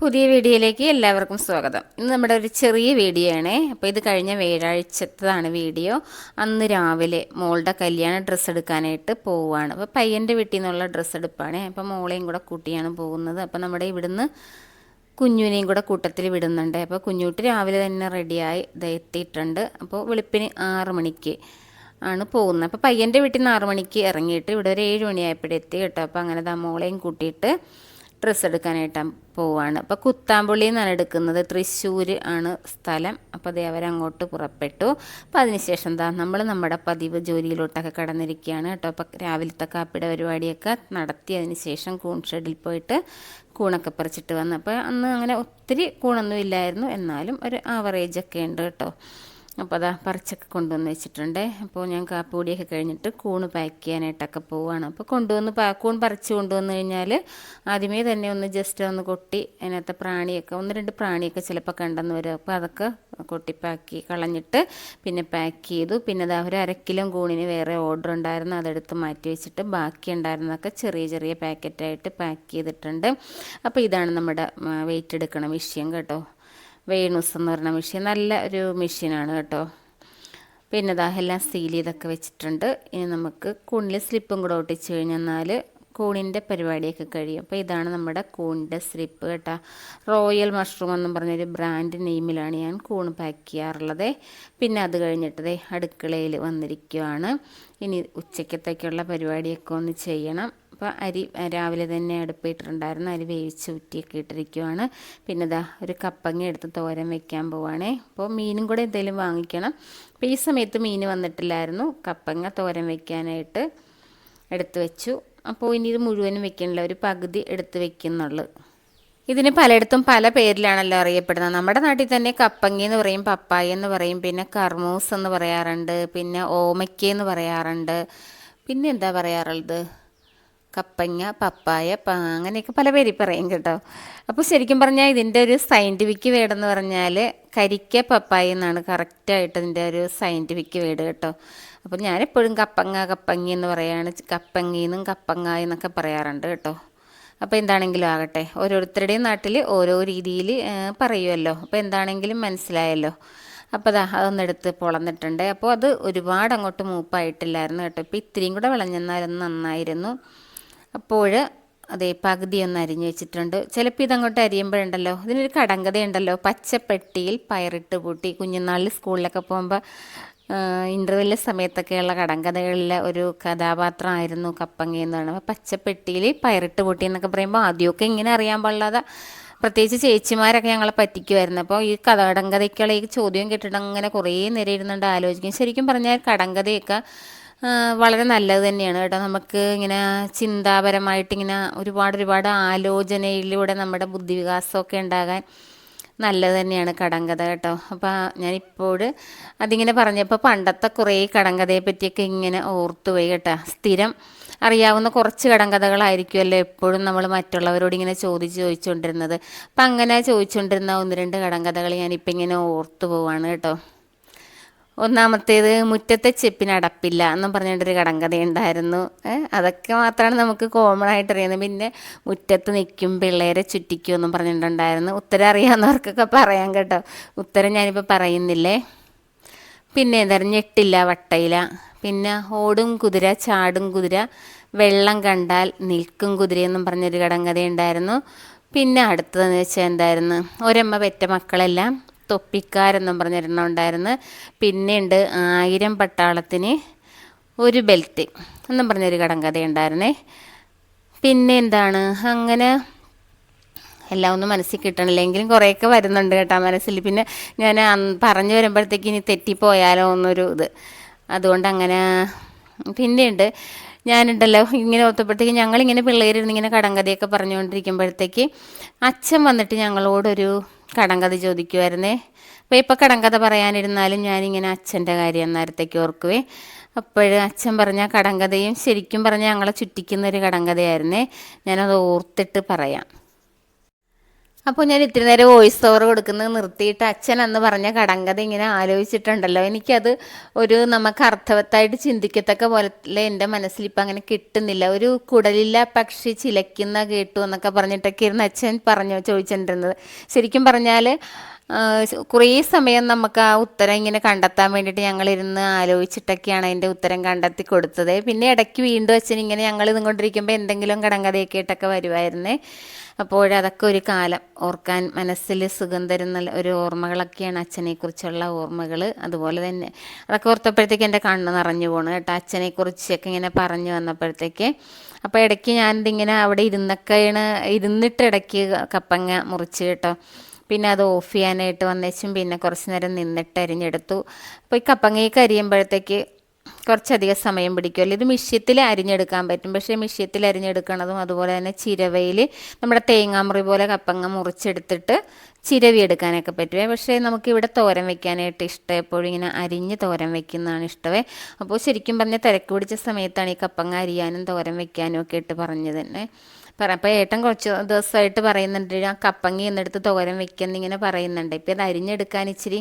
പുതിയ വീഡിയോയിലേക്ക് എല്ലാവർക്കും സ്വാഗതം. ഇന്ന് നമ്മുടെ ഒരു ചെറിയ വീഡിയോ ആണ് അപ്പോൾ ഇത് കഴിഞ്ഞ വ്യാഴാഴ്ചത്തതാണ് വീഡിയോ. അന്ന് രാവിലെ മോളുടെ കല്യാണ ഡ്രസ്സ് എടുക്കാനായിട്ട് പോവുകയാണ് അപ്പോൾ പയ്യന്റെ വീട്ടിൽ നിന്നുള്ള ഡ്രസ്സ് എടുപ്പാണേ. അപ്പോൾ മോളെയും കൂടെ കൂട്ടിയാണ് പോകുന്നത്. അപ്പോൾ നമ്മുടെ ഇവിടുന്ന് കുഞ്ഞുവിനെയും കൂടെ കൂട്ടത്തിൽ വിടുന്നുണ്ട്. അപ്പോൾ കുഞ്ഞുട്ട് രാവിലെ തന്നെ റെഡിയായി എത്തിയിട്ടുണ്ട്. അപ്പോൾ വെളുപ്പിന് ആറ് മണിക്ക് ആണ് പോകുന്നത്. അപ്പോൾ പയ്യന്റെ വീട്ടിൽ നിന്ന് ആറ് മണിക്ക് ഇറങ്ങിയിട്ട് ഇവിടെ ഒരു ഏഴ് മണിയായപ്പോഴെത്തി കേട്ടോ. അപ്പോൾ അങ്ങനെ ദാ മോളെയും കൂട്ടിയിട്ട് ഡ്രസ്സ് എടുക്കാനായിട്ട് പോവുകയാണ് അപ്പോൾ കുത്താമ്പുള്ളി എന്നാണ് എടുക്കുന്നത്. തൃശ്ശൂർ ആണ് സ്ഥലം. അപ്പോൾ അതേ അവരങ്ങോട്ട് പുറപ്പെട്ടു. അപ്പോൾ അതിനുശേഷം എന്താ നമ്മൾ നമ്മുടെ പതിവ് ജോലിയിലോട്ടൊക്കെ കടന്നിരിക്കുകയാണ് കേട്ടോ. അപ്പോൾ രാവിലത്തെ കാപ്പിയുടെ പരിപാടിയൊക്കെ നടത്തി അതിന് ശേഷം കൂൺ ഷെഡിൽ പോയിട്ട് കൂണൊക്കെ പറിച്ചിട്ട് വന്നു. അപ്പോൾ അന്ന് അങ്ങനെ ഒത്തിരി കൂണൊന്നും ഇല്ലായിരുന്നു. എന്നാലും ഒരു ആവറേജ് ഒക്കെ ഉണ്ട് കേട്ടോ. അപ്പോൾ അതാ പറിച്ചൊക്കെ കൊണ്ടുവന്ന് വെച്ചിട്ടുണ്ട്. അപ്പോൾ ഞാൻ കാപ്പുപൊടിയൊക്കെ കഴിഞ്ഞിട്ട് കൂണ് പാക്ക് ചെയ്യാനായിട്ടൊക്കെ പോവുകയാണ് അപ്പോൾ കൊണ്ടുവന്ന് കൂൺ പറിച്ച് കൊണ്ടുവന്ന് കഴിഞ്ഞാൽ ആദ്യമേ തന്നെ ഒന്ന് ജസ്റ്റ് ഒന്ന് കൊട്ടി അതിനകത്ത് പ്രാണിയൊക്കെ ഒന്ന് രണ്ട് പ്രാണിയൊക്കെ ചിലപ്പോൾ കണ്ടെന്ന് വരും. അപ്പോൾ അതൊക്കെ കൊട്ടി പാക്കി കളഞ്ഞിട്ട് പിന്നെ പാക്ക് ചെയ്തു. പിന്നെ അതാ ഒരു അരക്കിലും കൂണിന് വേറെ ഓർഡർ ഉണ്ടായിരുന്നു. അതെടുത്ത് മാറ്റി വെച്ചിട്ട് ബാക്കി ഉണ്ടായിരുന്നതൊക്കെ ചെറിയ ചെറിയ പാക്കറ്റായിട്ട് പാക്ക് ചെയ്തിട്ടുണ്ട്. അപ്പോൾ ഇതാണ് നമ്മുടെ വെയിറ്റ് എടുക്കണ വിഷയം കേട്ടോ. വേണൂസ് എന്ന് പറഞ്ഞ മെഷീൻ നല്ല ഒരു മെഷീനാണ് കേട്ടോ. പിന്നെ ഇതാ എല്ലാം സീൽ ചെയ്തൊക്കെ വെച്ചിട്ടുണ്ട്. ഇനി നമുക്ക് കൂണിൽ സ്ലിപ്പും കൂടെ ഒട്ടിച്ച് കഴിഞ്ഞാൽ കൂണിന്റെ പരിപാടിയൊക്കെ കഴിയും. അപ്പോൾ ഇതാണ് നമ്മുടെ കൂണിന്റെ സ്ലിപ്പ് കേട്ടോ. റോയൽ മഷ്റൂം എന്നും പറഞ്ഞൊരു ബ്രാൻഡ് നെയിമിലാണ് ഞാൻ കൂൺ പാക്ക് ചെയ്യാറുള്ളത്. പിന്നെ അത് കഴിഞ്ഞിട്ടത് അടുക്കളയിൽ വന്നിരിക്കുവാണ്. ഇനി ഉച്ചക്കത്തേക്കുള്ള പരിപാടിയൊക്കെ ഒന്ന് ചെയ്യണം. അപ്പോൾ അരി രാവിലെ തന്നെ അടുപ്പിട്ടിട്ടുണ്ടായിരുന്നു. അരി വേവിച്ച് ഊറ്റിയൊക്കെ ഇട്ടിരിക്കുവാണ്. പിന്നെ ഇതാ ഒരു കപ്പങ്ങ എടുത്ത് തോരൻ വെക്കാൻ പോവാണേ. അപ്പോൾ മീനും കൂടെ എന്തെങ്കിലും വാങ്ങിക്കണം. അപ്പോൾ ഈ സമയത്ത് മീൻ വന്നിട്ടില്ലായിരുന്നു. കപ്പങ്ങ തോരൻ വെക്കാനായിട്ട് എടുത്ത് വെച്ചു. അപ്പോൾ ഇനി ഇത് മുഴുവനും വെക്കണില്ല ഒരു പകുതി എടുത്ത് വെക്കുന്നുള്ളു. ഇതിന് പലയിടത്തും പല പേരിലാണല്ലോ അറിയപ്പെടുന്നത്. നമ്മുടെ നാട്ടിൽ തന്നെ കപ്പങ്ങി എന്ന് പറയും പപ്പായ എന്ന് പറയും പിന്നെ കർമൂസ് എന്ന് പറയാറുണ്ട് പിന്നെ ഓമയ്ക്ക എന്ന് പറയാറുണ്ട്. പിന്നെ എന്താ പറയാറുള്ളത്? കപ്പങ്ങ പപ്പായ അങ്ങനെയൊക്കെ പല പേര് പറയും കേട്ടോ. അപ്പോൾ ശരിക്കും പറഞ്ഞാൽ ഇതിന്റെ ഒരു സയന്റിഫിക് വേർഡ് എന്ന് പറഞ്ഞാൽ കരിക്ക പപ്പായ എന്നാണ് കറക്റ്റായിട്ട് ഇതിന്റെ ഒരു സയന്റിഫിക് വേർഡ് കേട്ടോ. അപ്പോൾ ഞാനെപ്പോഴും കപ്പങ്ങ കപ്പങ്ങി എന്ന് പറയാണ് കപ്പങ്ങിന്നും കപ്പങ്ങ എന്നൊക്കെ പറയാറുണ്ട് കേട്ടോ. അപ്പോൾ എന്താണെങ്കിലും ആകട്ടെ ഓരോരുത്തരുടെയും നാട്ടിൽ ഓരോ രീതിയിൽ പറയുമല്ലോ അപ്പോൾ എന്താണെങ്കിലും മനസ്സിലായല്ലോ. അപ്പോൾ അതാ അതൊന്നെടുത്ത് പൊളന്നിട്ടുണ്ട്. അപ്പോൾ അത് ഒരുപാട് അങ്ങോട്ട് മൂപ്പായിട്ടില്ലായിരുന്നു കേട്ടോ. ഇപ്പോൾ ഇത്തിരിയും കൂടെ വിളഞ്ഞെന്നാലും നന്നായിരുന്നു. അപ്പോൾ അതെ പകുതി ഒന്ന് അരിഞ്ഞ് വെച്ചിട്ടുണ്ട്. ചിലപ്പോൾ ഇതങ്ങോട്ട് അരിയുമ്പോഴുണ്ടല്ലോ ഇതിനൊരു കടങ്കഥയുണ്ടല്ലോ പച്ചപ്പെട്ടിയിൽ പയറിട്ട് പൂട്ടി കുഞ്ഞുനാളിൽ സ്കൂളിലൊക്കെ പോകുമ്പോൾ ഇന്റർവ്യൂല സമയത്തൊക്കെയുള്ള കടങ്കഥകളിലെ ഒരു കഥാപാത്രമായിരുന്നു കപ്പങ്ങ എന്ന് പറയുന്നത്. പച്ചപ്പെട്ടിയിൽ പയറിട്ട് പൂട്ടി എന്നൊക്കെ പറയുമ്പോൾ ആദ്യമൊക്കെ ഇങ്ങനെ അറിയാൻ പാടില്ലാതെ പ്രത്യേകിച്ച് ചേച്ചിമാരൊക്കെ ഞങ്ങളെ പറ്റിക്കുമായിരുന്നു. അപ്പോൾ ഈ കടങ്കഥയ്ക്കുള്ള ഈ ചോദ്യം കേട്ടിട്ട് അങ്ങനെ കുറേ നേരം ഇരുന്നുകൊണ്ട് ആലോചിക്കും. ശരിക്കും പറഞ്ഞാൽ കടങ്കഥയൊക്കെ വളരെ നല്ലത് തന്നെയാണ് കേട്ടോ. നമുക്ക് ഇങ്ങനെ ചിന്താപരമായിട്ട് ഇങ്ങനെ ഒരുപാട് ഒരുപാട് ആലോചനയിലൂടെ നമ്മുടെ ബുദ്ധിവികാസമൊക്കെ ഉണ്ടാകാൻ നല്ലത് തന്നെയാണ് കടങ്കഥ കേട്ടോ. അപ്പോൾ ഞാനിപ്പോൾ അതിങ്ങനെ പറഞ്ഞപ്പോൾ പണ്ടത്തെ കുറേ കടങ്കഥയെ പറ്റിയൊക്കെ ഇങ്ങനെ ഓർത്തുപോയി കേട്ടോ. സ്ഥിരം അറിയാവുന്ന കുറച്ച് കടങ്കഥകളായിരിക്കുമല്ലോ എപ്പോഴും നമ്മൾ മറ്റുള്ളവരോട് ഇങ്ങനെ ചോദിച്ച് ചോദിച്ചുകൊണ്ടിരുന്നത് അപ്പം അങ്ങനെ ചോദിച്ചുകൊണ്ടിരുന്ന ഒന്ന് രണ്ട് കടങ്കഥകൾ ഞാനിപ്പോൾ ഇങ്ങനെ ഓർത്തു പോവാണ് കേട്ടോ. ഒന്നാമത്തേത് മുറ്റത്തെ ചെപ്പിന് അടപ്പില്ല എന്നും പറഞ്ഞിട്ടൊരു കടങ്കഥയുണ്ടായിരുന്നു. അതൊക്കെ മാത്രമാണ് നമുക്ക് കോമൺ ആയിട്ട് അറിയുന്നത്. പിന്നെ മുറ്റത്ത് നിൽക്കും പിള്ളേരെ ചുറ്റിക്കും എന്നും പറഞ്ഞിട്ടുണ്ടായിരുന്നു. ഉത്തരം അറിയാവുന്നവർക്കൊക്കെ പറയാം കേട്ടോ. ഉത്തരം ഞാനിപ്പോൾ പറയുന്നില്ലേ? പിന്നെ എന്തായാലും ഞെട്ടില്ല വട്ടയില. പിന്നെ ഓടും കുതിര ചാടും കുതിര വെള്ളം കണ്ടാൽ നിൽക്കും കുതിര എന്നും പറഞ്ഞൊരു കടങ്കഥയുണ്ടായിരുന്നു. പിന്നെ അടുത്തതെന്ന് വെച്ചാൽ എന്തായിരുന്നു? ഒരമ്മ പെറ്റ മക്കളെല്ലാം തൊപ്പിക്കാരെന്നും പറഞ്ഞിരുന്ന ഉണ്ടായിരുന്നു. പിന്നെയുണ്ട് ആയിരം പട്ടാളത്തിന് ഒരു ബെൽറ്റ് എന്നും പറഞ്ഞൊരു കടങ്കഥ ഉണ്ടായിരുന്നേ. പിന്നെ എന്താണ്? അങ്ങനെ എല്ലാം ഒന്നും മനസ്സിൽ കിട്ടണില്ലെങ്കിലും കുറേയൊക്കെ വരുന്നുണ്ട് കേട്ടോ മനസ്സിൽ. പിന്നെ ഞാൻ പറഞ്ഞു വരുമ്പോഴത്തേക്ക് ഇനി തെറ്റിപ്പോയാലോ എന്നൊരു ഇത്. അതുകൊണ്ട് അങ്ങനെ പിന്നെയുണ്ട് ഞാനുണ്ടല്ലോ ഇങ്ങനെ ഓർത്തപ്പോഴത്തേക്ക് ഞങ്ങളിങ്ങനെ പിള്ളേരിരുന്ന് ഇങ്ങനെ കടങ്കഥയൊക്കെ പറഞ്ഞുകൊണ്ടിരിക്കുമ്പോഴത്തേക്ക് അച്ഛൻ വന്നിട്ട് ഞങ്ങളോടൊരു കടങ്കഥ ചോദിക്കുമായിരുന്നേ അപ്പോൾ ഇപ്പോൾ കടങ്കഥ പറയാനിരുന്നാലും ഞാനിങ്ങനെ അച്ഛന്റെ കാര്യം നേരത്തേക്ക് ഓർക്കുവേ. അപ്പോഴും അച്ഛൻ പറഞ്ഞ കടങ്കഥയും ശരിക്കും പറഞ്ഞാൽ ഞങ്ങളെ ചുറ്റിക്കുന്നൊരു കടങ്കഥയായിരുന്നേ. ഞാനത് ഓർത്തിട്ട് പറയാം. അപ്പോൾ ഞാൻ ഇത്തിരി നേരം വോയിസ് ഓവർ കൊടുക്കുന്നത് നിർത്തിയിട്ട് അച്ഛൻ അന്ന് പറഞ്ഞ കടങ്കഥ ഇങ്ങനെ ആലോചിച്ചിട്ടുണ്ടല്ലോ. എനിക്കത് ഒരു നമുക്ക് അർത്ഥവത്തായിട്ട് ചിന്തിക്കത്തക്ക പോലെ എന്റെ മനസ്സിൽ ഇപ്പം അങ്ങനെ കിട്ടുന്നില്ല. ഒരു കുടലില്ല പക്ഷി ചിലയ്ക്കുന്ന കേട്ടു എന്നൊക്കെ പറഞ്ഞിട്ടൊക്കെ ഇരുന്ന് അച്ഛൻ പറഞ്ഞു ചോദിച്ചിട്ടുണ്ടിരുന്നത് ശരിക്കും പറഞ്ഞാൽ കുറേ സമയം നമുക്ക് ആ ഉത്തരം ഇങ്ങനെ കണ്ടെത്താൻ വേണ്ടിയിട്ട് ഞങ്ങളിരുന്ന് ആലോചിച്ചിട്ടൊക്കെയാണ് അതിന്റെ ഉത്തരം കണ്ടെത്തി കൊടുത്തത്. പിന്നെ ഇടയ്ക്ക് വീണ്ടും അച്ഛൻ ഇങ്ങനെ ഞങ്ങൾ ഇതുകൊണ്ടിരിക്കുമ്പോൾ എന്തെങ്കിലും കടങ്കഥയൊക്കെ ആയിട്ടൊക്കെ വരുമായിരുന്നേ അപ്പോഴതൊക്കെ ഒരു കാലം. ഓർക്കാൻ മനസ്സിൽ സുഖം തരുന്ന ഒരു ഓർമ്മകളൊക്കെയാണ് അച്ഛനെക്കുറിച്ചുള്ള ഓർമ്മകൾ. അതുപോലെ തന്നെ അതൊക്കെ ഓർത്തപ്പോഴത്തേക്ക് എന്റെ കണ്ണ് നിറഞ്ഞു പോണു കേട്ടോ. അച്ഛനെക്കുറിച്ചൊക്കെ ഇങ്ങനെ പറഞ്ഞു വന്നപ്പോഴത്തേക്ക്. അപ്പോൾ ഇടയ്ക്ക് ഞാനിതിങ്ങനെ അവിടെ ഇരുന്നൊക്കെയാണ് ഇരുന്നിട്ട് ഇടയ്ക്ക് കപ്പങ്ങ മുറിച്ച് കേട്ടോ. പിന്നെ അത് ഓഫ് ചെയ്യാനായിട്ട് വന്നേച്ചും പിന്നെ കുറച്ച് നേരം നിന്നിട്ട് അരിഞ്ഞെടുത്തു. അപ്പോൾ ഈ കപ്പങ്ങയൊക്കെ അരിയുമ്പോഴത്തേക്ക് കുറച്ചധികം സമയം പിടിക്കുമല്ലോ. ഇത് മിഷ്യത്തിൽ അരിഞ്ഞെടുക്കാൻ പറ്റും. പക്ഷേ മിഷ്യത്തിൽ അരിഞ്ഞെടുക്കണതും അതുപോലെ തന്നെ ചിരവയിൽ നമ്മുടെ തേങ്ങാമുറി പോലെ കപ്പങ്ങ മുറിച്ചെടുത്തിട്ട് ചിരവി എടുക്കാനൊക്കെ പറ്റുമേ പക്ഷേ നമുക്കിവിടെ തോരൻ വെക്കാനായിട്ട് ഇഷ്ടം എപ്പോഴും ഇങ്ങനെ അരിഞ്ഞ് തോരൻ വെക്കുന്നതാണ് ഇഷ്ടമേ. അപ്പോൾ ശരിക്കും പറഞ്ഞാൽ തിരക്ക് പിടിച്ച സമയത്താണ് ഈ കപ്പങ്ങ അരിയാനും തോരൻ വെക്കാനും ഒക്കെ ഇട്ട് പറഞ്ഞത് തന്നെ. പറ അപ്പോൾ ഏട്ടൻ കുറച്ച് ദിവസമായിട്ട് പറയുന്നുണ്ട് ആ കപ്പങ്ങി എന്നെടുത്ത് തോരൻ വെക്കുന്നിങ്ങനെ പറയുന്നുണ്ട്. ഇപ്പോൾ ഇത് അരിഞ്ഞെടുക്കാൻ ഇച്ചിരി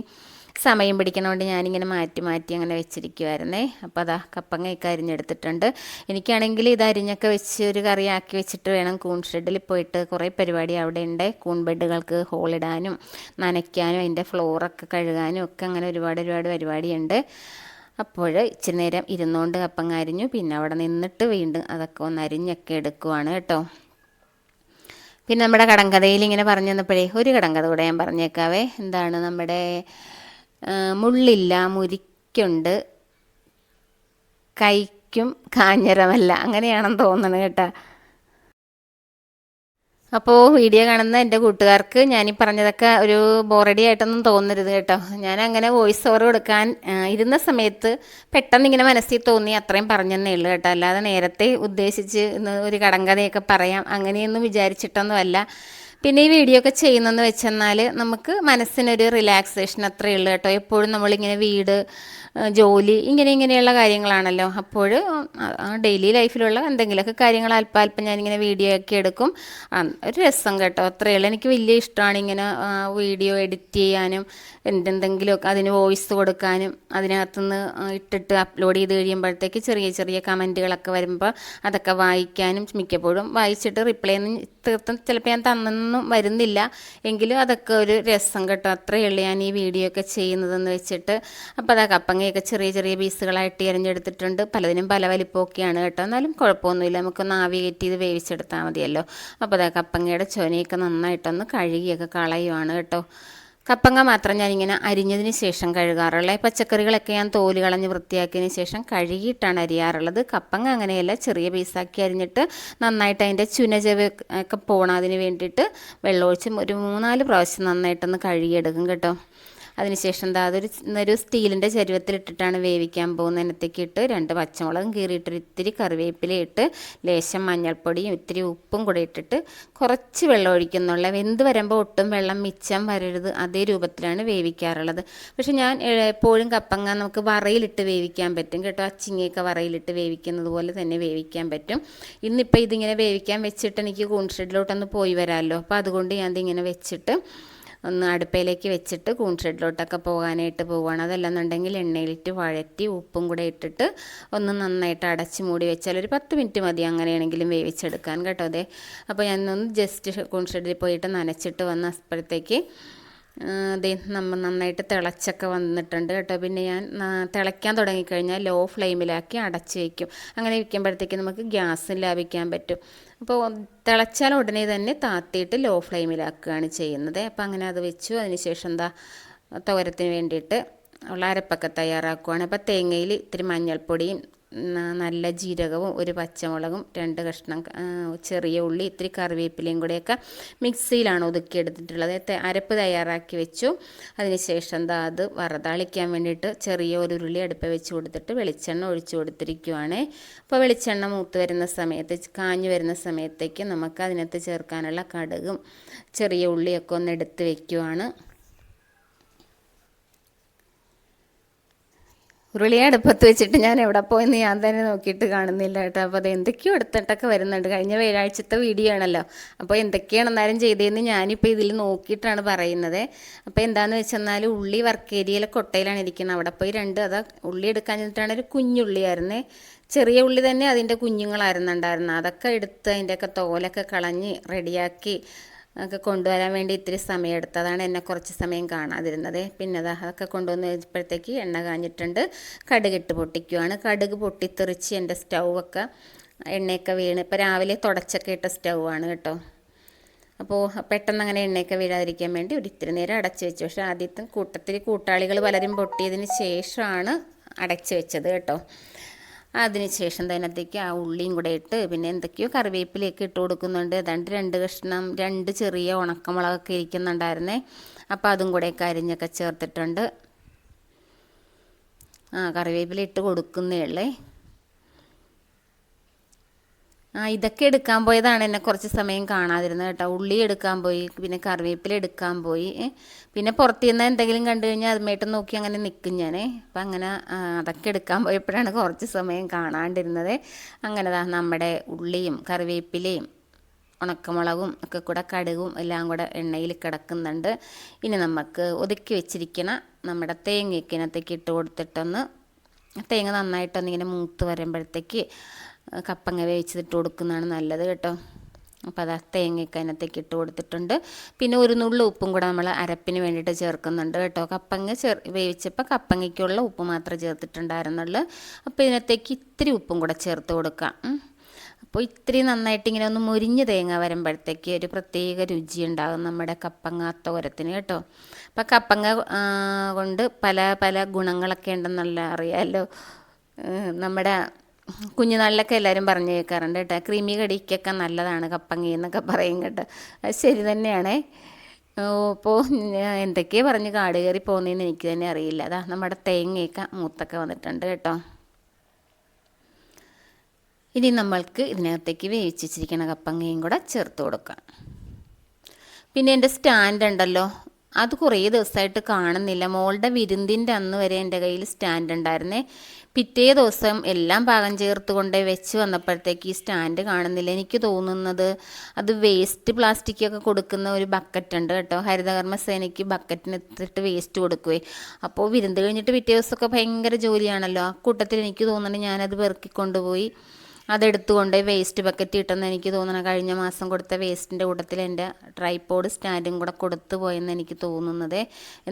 സമയം പിടിക്കണോണ്ട് ഞാനിങ്ങനെ മാറ്റി മാറ്റി അങ്ങനെ വെച്ചിരിക്കുമായിരുന്നേ അപ്പോൾ അതാ കപ്പങ്ങയൊക്കെ അരിഞ്ഞെടുത്തിട്ടുണ്ട്. എനിക്കാണെങ്കിൽ ഇത് അരിഞ്ഞൊക്കെ വെച്ച് ഒരു കറിയാക്കി വെച്ചിട്ട് വേണം കൂൺ ഷെഡിൽ പോയിട്ട് കുറേ പരിപാടി അവിടെ ഉണ്ട് കൂൺ ബെഡുകൾക്ക് ഹോളിടാനും നനയ്ക്കാനും അതിന്റെ ഫ്ലോറൊക്കെ കഴുകാനും ഒക്കെ അങ്ങനെ ഒരുപാട് ഒരുപാട് പരിപാടിയുണ്ട്. അപ്പോൾ ഇച്ചിരി നേരം ഇരുന്നുകൊണ്ട് കപ്പങ്ങ അരിഞ്ഞു. പിന്നെ അവിടെ നിന്നിട്ട് വീണ്ടും അതൊക്കെ ഒന്ന് അരിഞ്ഞൊക്കെ എടുക്കുവാണ് കേട്ടോ. പിന്നെ നമ്മുടെ കടങ്കഥയിൽ ഇങ്ങനെ പറഞ്ഞു തന്നപ്പോഴേ ഒരു കടങ്കഥ കൂടെ ഞാൻ പറഞ്ഞേക്കാവേ. എന്താണ് നമ്മുടെ മുള്ളില്ല മുരിക്കുണ്ട്. കൈക്കും കാഞ്ഞിരമല്ല. അങ്ങനെയാണെന്ന് തോന്നണം കേട്ടോ. അപ്പോൾ വീഡിയോ കാണുന്ന എന്റെ കൂട്ടുകാർക്ക് ഈ പറഞ്ഞതൊക്കെ ഒരു ബോറടി ആയിട്ടൊന്നും തോന്നരുത് കേട്ടോ. ഞാൻ അങ്ങനെ വോയിസ് ഓവർ കൊടുക്കാൻ ഇരുന്ന സമയത്ത് പെട്ടെന്ന് ഇങ്ങനെ മനസ്സിൽ തോന്നി അത്രയും പറഞ്ഞെന്നേ ഉള്ളൂ കേട്ടോ. അല്ലാതെ നേരത്തെ ഉദ്ദേശിച്ച് ഒരു കടങ്കഥയൊക്കെ പറയാം അങ്ങനെയൊന്നും വിചാരിച്ചിട്ടൊന്നുമല്ല. പിന്നെ ഈ വീഡിയോ ഒക്കെ ചെയ്യുന്നതെന്ന് വെച്ചെന്നാൽ നമുക്ക് മനസ്സിനൊരു റിലാക്സേഷൻ അത്രയേ ഉള്ളൂ കേട്ടോ. എപ്പോഴും നമ്മളിങ്ങനെ വീട് ജോലി ഇങ്ങനെ ഇങ്ങനെയുള്ള കാര്യങ്ങളാണല്ലോ. അപ്പോൾ ഡെയിലി ലൈഫിലുള്ള എന്തെങ്കിലുമൊക്കെ കാര്യങ്ങൾ അല്പാൽപ്പം ഞാനിങ്ങനെ വീഡിയോ ഒക്കെ എടുക്കും. ഒരു രസം കേട്ടോ. അത്രയുള്ളൂ എനിക്ക് വലിയ ഇഷ്ടമാണ് ഇങ്ങനെ വീഡിയോ എഡിറ്റ് ചെയ്യാനും എന്തെന്തെങ്കിലുമൊക്കെ അതിന് വോയിസ് കൊടുക്കാനും അതിനകത്തുനിന്ന് ഇട്ടിട്ട് അപ്ലോഡ് ചെയ്ത് കഴിയുമ്പോഴത്തേക്ക് ചെറിയ ചെറിയ കമന്റുകളൊക്കെ വരുമ്പോൾ അതൊക്കെ വായിക്കാനും മിക്കപ്പോഴും വായിച്ചിട്ട് റിപ്ലൈ ഒന്നും തീർത്തും ചിലപ്പോൾ ഞാൻ തന്നൊന്നും വരുന്നില്ല. എങ്കിലും അതൊക്കെ ഒരു രസം കേട്ടോ. അത്രയേ ഞാൻ ഈ വീഡിയോ ഒക്കെ ചെയ്യുന്നതെന്ന് വെച്ചിട്ട്. അപ്പോൾ അതാ കപ്പങ്ങയൊക്കെ ചെറിയ ചെറിയ പീസുകളായിട്ട് എറിഞ്ഞെടുത്തിട്ടുണ്ട്. പലതിനും പല വലിപ്പമൊക്കെയാണ് കേട്ടോ. എന്നാലും കുഴപ്പമൊന്നുമില്ല. നമുക്കൊന്ന് ആവി കയറ്റി ഇത് വേവിച്ചെടുത്താൽ മതിയല്ലോ. അപ്പോൾ അതാ കപ്പങ്ങയുടെ ചൊനയൊക്കെ നന്നായിട്ടൊന്ന് കഴുകിയൊക്കെ കളയുവാണ് കേട്ടോ. കപ്പങ്ങ മാത്രം ഞാനിങ്ങനെ അരിഞ്ഞതിന് ശേഷം കഴുകാറുള്ളത്. പച്ചക്കറികളൊക്കെ ഞാൻ തോൽ കളഞ്ഞ് വൃത്തിയാക്കിയതിന് ശേഷം കഴുകിയിട്ടാണ് അരിയാറുള്ളത്. കപ്പങ്ങ അങ്ങനെയല്ല ചെറിയ പീസാക്കി അരിഞ്ഞിട്ട് നന്നായിട്ട് അതിന്റെ ചുനചെവ ഒക്കെ പോണതിന് വേണ്ടിയിട്ട് വെള്ളമൊഴിച്ചും ഒരു മൂന്നാൽ പ്രാവശ്യം നന്നായിട്ടൊന്ന് കഴുകിയെടുക്കും കേട്ടോ. അതിനുശേഷം എന്താ അതൊരു ഒരു സ്റ്റീലിന്റെ ചരുവത്തിലിട്ടിട്ടാണ് വേവിക്കാൻ പോകുന്നത്. ഇട്ട് രണ്ട് പച്ചമുളകും കീറിയിട്ട് ഇത്തിരി കറിവേപ്പില ഇട്ട് ലേശം മഞ്ഞൾപ്പൊടിയും ഇത്തിരി ഉപ്പും കൂടെ ഇട്ടിട്ട് കുറച്ച് വെള്ളം ഒഴിക്കുന്നുള്ള. വെന്ത് വരുമ്പോൾ ഒട്ടും വെള്ളം മിച്ചം വരരുത്. അതേ രൂപത്തിലാണ് വേവിക്കാറുള്ളത്. പക്ഷെ ഞാൻ എപ്പോഴും കപ്പങ്ങ നമുക്ക് വറയിലിട്ട് വേവിക്കാൻ പറ്റും. കേട്ടോ? അച്ചിങ്ങയൊക്കെ വറയിലിട്ട് വേവിക്കുന്നത് പോലെ തന്നെ വേവിക്കാൻ പറ്റും. ഇന്നിപ്പോൾ ഇതിങ്ങനെ വേവിക്കാൻ വെച്ചിട്ട് എനിക്ക് കൂൺഷെഡിലോട്ടൊന്ന് പോയി വരാമല്ലോ. അപ്പോൾ അതുകൊണ്ട് ഞാൻ ഇതിങ്ങനെ വെച്ചിട്ട് ഒന്ന് അടുപ്പയിലേക്ക് വെച്ചിട്ട് കൂൺ ഷെഡിലോട്ടൊക്കെ പോകാനായിട്ട് പോവുകയാണ് അതല്ലെന്നുണ്ടെങ്കിൽ എണ്ണയിലിട്ട് വഴറ്റി ഉപ്പും കൂടെ ഇട്ടിട്ട് ഒന്ന് നന്നായിട്ട് അടച്ച് മൂടി വെച്ചാൽ ഒരു പത്ത് മിനിറ്റ് മതി അങ്ങനെയാണെങ്കിലും വേവിച്ചെടുക്കാൻ കേട്ടോ അതെ അപ്പോൾ ഞാനൊന്ന് ജസ്റ്റ് കൂൺ ഷെഡിൽ പോയിട്ട് നനച്ചിട്ട് വന്ന അപ്പോഴത്തേക്ക് ദേ നമ്മൾ നന്നായിട്ട് തിളച്ചൊക്കെ വന്നിട്ടുണ്ട് കേട്ടോ. പിന്നെ ഞാൻ തിളയ്ക്കാൻ തുടങ്ങിക്കഴിഞ്ഞാൽ ലോ ഫ്ലെയിമിലാക്കി അടച്ച് വയ്ക്കും. അങ്ങനെ വയ്ക്കുമ്പോഴത്തേക്ക് നമുക്ക് ഗ്യാസ് ലാഭിക്കാൻ പറ്റും. അപ്പോൾ തിളച്ചാൽ ഉടനെ തന്നെ താത്തിയിട്ട് ലോ ഫ്ലെയിമിലാക്കുകയാണ് ചെയ്യുന്നത്. അപ്പോൾ അങ്ങനെ അത് വെച്ചു. അതിനുശേഷം എന്താ തോരത്തിന് വേണ്ടിയിട്ട് ഉള്ള അരപ്പൊക്കെ തയ്യാറാക്കുവാണ്. അപ്പോൾ തേങ്ങയിൽ ഇത്തിരി മഞ്ഞൾപ്പൊടിയും നല്ല ജീരകവും ഒരു പച്ചമുളകും രണ്ട് കഷ്ണം ചെറിയ ഉള്ളി ഇത്തിരി കറിവേപ്പിലയും കൂടെയൊക്കെ മിക്സിയിലാണ് ഒതുക്കിയെടുത്തിട്ടുള്ളത്. അരപ്പ് തയ്യാറാക്കി വെച്ചു. അതിനുശേഷം എന്താ അത് വറതാളിക്കാൻ വേണ്ടിയിട്ട് ചെറിയ ഒരു ഉരുളി അടുപ്പ് വെച്ച് കൊടുത്തിട്ട് വെളിച്ചെണ്ണ ഒഴിച്ചു കൊടുത്തിരിക്കുവാണ്. അപ്പോൾ വെളിച്ചെണ്ണ മൂത്ത് വരുന്ന സമയത്ത് കാഞ്ഞു വരുന്ന സമയത്തേക്ക് നമുക്ക് അതിനകത്ത് ചേർക്കാനുള്ള കടുകും ചെറിയ ഉള്ളിയൊക്കെ ഒന്ന് എടുത്ത് വയ്ക്കുവാണ് ഉരുളി അടുപ്പത്ത് വെച്ചിട്ട് ഞാൻ എവിടെ പോയെന്ന് ഞാൻ തന്നെ നോക്കിയിട്ട് കാണുന്നില്ല കേട്ടോ. അപ്പോൾ അത് എന്തൊക്കെയോ എടുത്തിട്ടൊക്കെ വരുന്നുണ്ട്. കഴിഞ്ഞ വ്യാഴാഴ്ചത്തെ വീഡിയോ ആണല്ലോ. അപ്പോൾ എന്തൊക്കെയാണ് എന്നാലും ചെയ്തതെന്ന് ഞാനിപ്പോൾ ഇതിൽ നോക്കിയിട്ടാണ് പറയുന്നത്. അപ്പോൾ എന്താണെന്ന് വെച്ചെന്നാൽ ഉള്ളി വർക്ക് ഏരിയയിലെ കൊട്ടയിലാണ് ഇരിക്കുന്നത്. അവിടെ പോയി രണ്ട് അതാ ഉള്ളി എടുക്കാൻ ചെന്നിട്ടാണ് ഒരു കുഞ്ഞുള്ളിയായിരുന്നേ. ചെറിയ ഉള്ളി തന്നെ അതിന്റെ കുഞ്ഞുങ്ങളായിരുന്നു ഉണ്ടായിരുന്നത് അതൊക്കെ എടുത്ത് അതിന്റെയൊക്കെ തോലൊക്കെ കളഞ്ഞ് റെഡിയാക്കി ഒക്കെ കൊണ്ടുവരാൻ വേണ്ടി ഇത്തിരി സമയം എടുത്തതാണ് എന്നെ കുറച്ച് സമയം കാണാതിരുന്നത്. പിന്നെ അത് അതൊക്കെ കൊണ്ടുവന്ന് വെച്ചപ്പോഴത്തേക്ക് എണ്ണ കാഞ്ഞിട്ടുണ്ട്. കടുകിട്ട് പൊട്ടിക്കുവാണ്. കടുക് പൊട്ടിത്തെറിച്ച് എന്റെ സ്റ്റൗവൊക്കെ എണ്ണയൊക്കെ വീണ്. ഇപ്പോൾ രാവിലെ തുടച്ചൊക്കെ ഇട്ട സ്റ്റൗ ആണ് കേട്ടോ. അപ്പോൾ പെട്ടെന്ന് അങ്ങനെ എണ്ണയൊക്കെ വീഴാതിരിക്കാൻ വേണ്ടി ഒരു ഇത്തിരി നേരം അടച്ചു വെച്ചു. പക്ഷേ ആദ്യത്തെ കൂട്ടത്തിൽ കൂട്ടാളികൾ പലരും പൊട്ടിയതിന് ശേഷമാണ് അടച്ചു വെച്ചത് കേട്ടോ. അതിനുശേഷം അതിനകത്തേക്ക് ആ ഉള്ളിയും കൂടെ ഇട്ട് പിന്നെ എന്തൊക്കെയോ കറിവേപ്പിലേക്ക് ഇട്ട് കൊടുക്കുന്നുണ്ട്. ഏതാണ്ട് രണ്ട് കഷ്ണം രണ്ട് ചെറിയ ഉണക്കമുളകൊക്കെ ഇരിക്കുന്നുണ്ടായിരുന്നേ. അപ്പോൾ അതും കൂടെ അരിഞ്ഞൊക്കെ ചേർത്തിട്ടുണ്ട്. ആ കറിവേപ്പില ഇട്ട് കൊടുക്കുന്നേ ഉള്ളേ. ഇതൊക്കെ എടുക്കാൻ പോയതാണ് എന്നെ കുറച്ച് സമയം കാണാതിരുന്നത് കേട്ടോ. ഉള്ളി എടുക്കാൻ പോയി പിന്നെ കറിവേപ്പില എടുക്കാൻ പോയി പിന്നെ പുറത്തു നിന്ന് എന്തെങ്കിലും കണ്ടു കഴിഞ്ഞാൽ അതുമായിട്ട് നോക്കി അങ്ങനെ നിൽക്കും ഞാൻ അപ്പം അങ്ങനെ അതൊക്കെ എടുക്കാൻ പോയപ്പോഴാണ് കുറച്ച് സമയം കാണാണ്ടിരുന്നത്. അങ്ങനെ നമ്മുടെ ഉള്ളിയും കറിവേപ്പിലയും ഉണക്കമുളകും ഒക്കെ കൂടെ കടുകും എല്ലാം കൂടെ എണ്ണയിൽ കിടക്കുന്നുണ്ട്. ഇനി നമുക്ക് ഒതുക്കി വെച്ചിരിക്കണ നമ്മുടെ തേങ്ങയ്ക്കിനകത്തേക്ക് ഇട്ട് കൊടുത്തിട്ടൊന്ന് തേങ്ങ നന്നായിട്ടൊന്നിങ്ങനെ മൂത്ത് വരുമ്പോഴത്തേക്ക് കപ്പങ്ങ വേവിച്ചിട്ട് കൊടുക്കുന്നതാണ് നല്ലത് കേട്ടോ. അപ്പോൾ അത് തേങ്ങയൊക്കെ അതിനകത്തേക്ക് ഇട്ട് കൊടുത്തിട്ടുണ്ട്. പിന്നെ ഒരു നുള്ളു ഉപ്പും കൂടെ നമ്മൾ അരപ്പിന് വേണ്ടിയിട്ട് ചേർക്കുന്നുണ്ട് കേട്ടോ. കപ്പങ്ങ ചേർ വേവിച്ചപ്പോൾ കപ്പങ്ങയ്ക്കുള്ള ഉപ്പ് മാത്രമേ ചേർത്തിട്ടുണ്ടായിരുന്നുള്ളൂ. അപ്പോൾ ഇതിനകത്തേക്ക് ഇത്തിരി ഉപ്പും കൂടെ ചേർത്ത് കൊടുക്കാം. അപ്പോൾ ഇത്തിരി നന്നായിട്ട് ഇങ്ങനെ ഒന്ന് മുരിഞ്ഞ് തേങ്ങ വരുമ്പോഴത്തേക്ക് ഒരു പ്രത്യേക രുചി ഉണ്ടാകും നമ്മുടെ കപ്പങ്ങ തോരത്തിന് കേട്ടോ. അപ്പം കപ്പങ്ങ കൊണ്ട് പല പല ഗുണങ്ങളൊക്കെ ഉണ്ടെന്നുള്ള അറിയാമല്ലോ നമ്മുടെ കുഞ്ഞുനാളിലൊക്കെ എല്ലാവരും പറഞ്ഞു കേൾക്കാറുണ്ട് കേട്ടോ ക്രീമി കടിക്കൊക്കെ നല്ലതാണ് കപ്പങ്ങി എന്നൊക്കെ പറയും കേട്ടോ. അത് ശരി തന്നെയാണേ. അപ്പോൾ എന്തൊക്കെയാണ് പറഞ്ഞ് കാട് കയറി പോകുന്നതെന്ന് എനിക്ക് തന്നെ അറിയില്ല. അതാ നമ്മുടെ തേങ്ങയൊക്കെ മൂത്തൊക്കെ വന്നിട്ടുണ്ട് കേട്ടോ. ഇനി നമ്മൾക്ക് ഇതിനകത്തേക്ക് വേവിച്ചിരിക്കുന്ന വെച്ചിരിക്കുന്ന കപ്പങ്ങയും കൂടെ ചേർത്ത് കൊടുക്കാം. പിന്നെ എന്റെ സ്റ്റാൻഡ് ഉണ്ടല്ലോ അത് കുറേ ദിവസമായിട്ട് കാണുന്നില്ല. മോളുടെ വിരുന്നിന്റെ അന്ന് വരെ എന്റെ കയ്യിൽ സ്റ്റാൻഡ് ഉണ്ടായിരുന്നേ. പിറ്റേ ദിവസം എല്ലാം പാകം ചേർത്ത് കൊണ്ട് വെച്ച് വന്നപ്പോഴത്തേക്ക് ഈ സ്റ്റാൻഡ് കാണുന്നില്ല. എനിക്ക് തോന്നുന്നത് അത് വേസ്റ്റ് പ്ലാസ്റ്റിക് ഒക്കെ കൊടുക്കുന്ന ഒരു ബക്കറ്റ് ഉണ്ട് കേട്ടോ. ഹരിതകർമ്മ സേനയ്ക്ക് ബക്കറ്റിന് എത്തിട്ട് വേസ്റ്റ് കൊടുക്കുവേ. അപ്പോൾ വിരുന്ന് കഴിഞ്ഞിട്ട് പിറ്റേ ദിവസമൊക്കെ ഭയങ്കര ജോലിയാണല്ലോ. ആ കൂട്ടത്തിൽ എനിക്ക് തോന്നുന്നുണ്ട് ഞാനത് പെറുക്കി കൊണ്ടുപോയി അതെടുത്തുകൊണ്ട് വേസ്റ്റ് ബക്കറ്റ് ഇട്ടെന്ന് എനിക്ക് തോന്നണം കഴിഞ്ഞ മാസം കൊടുത്ത വേസ്റ്റിന്റെ കൂട്ടത്തിൽ എന്റെ ട്രൈപോഡ് സ്റ്റാൻഡും കൂടെ കൊടുത്തു പോയെന്ന് എനിക്ക് തോന്നുന്നത്.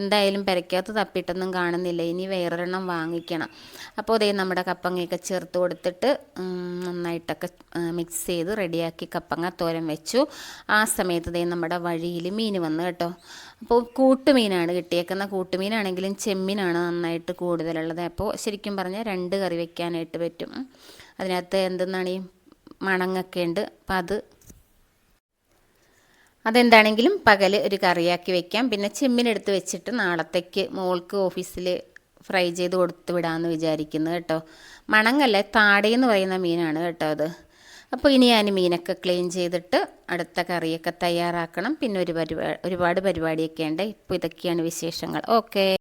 എന്തായാലും പെരയ്ക്കകത്ത് തപ്പിട്ടൊന്നും കാണുന്നില്ല. ഇനി വേറൊരെണ്ണം വാങ്ങിക്കണം. അപ്പോൾ അതേ നമ്മുടെ കപ്പങ്ങയൊക്കെ ചേർത്ത് കൊടുത്തിട്ട് നന്നായിട്ടൊക്കെ മിക്സ് ചെയ്ത് റെഡിയാക്കി കപ്പങ്ങ തോരൻ വെച്ചു. ആ സമയത്ത് ദേ നമ്മുടെ വഴിയിൽ മീൻ വന്നു കേട്ടോ. അപ്പോൾ കൂട്ടുമീനാണ് കിട്ടിയേക്കുന്ന കൂട്ടുമീനാണെങ്കിലും ചെമ്മീനാണ് നന്നായിട്ട് കൂടുതലുള്ളത്. അപ്പോൾ ശരിക്കും പറഞ്ഞാൽ രണ്ട് കറി വെക്കാനായിട്ട് പറ്റും. അതിനകത്ത് എന്തെന്നാണ് ഈ മണങ്ങൊക്കെ ഉണ്ട്. അപ്പം അത് അതെന്താണെങ്കിലും പകൽ ഒരു കറിയാക്കി വെക്കാം. പിന്നെ ചെമ്മിനെടുത്ത് വെച്ചിട്ട് നാളത്തേക്ക് മോൾക്ക് ഓഫീസിൽ ഫ്രൈ ചെയ്ത് കൊടുത്ത് വിടാമെന്ന് വിചാരിക്കുന്നു കേട്ടോ. മണങ്ങല്ലേ താടയെന്ന് പറയുന്ന മീനാണ് കേട്ടോ അത്. അപ്പോൾ ഇനി ഞാൻ മീനൊക്കെ ക്ലീൻ ചെയ്തിട്ട് അടുത്ത കറിയൊക്കെ തയ്യാറാക്കണം. പിന്നെ ഒരു പരിപാടി ഒരുപാട് പരിപാടിയൊക്കെ ഉണ്ട്. ഇപ്പോൾ ഇതൊക്കെയാണ് വിശേഷങ്ങൾ. ഓക്കെ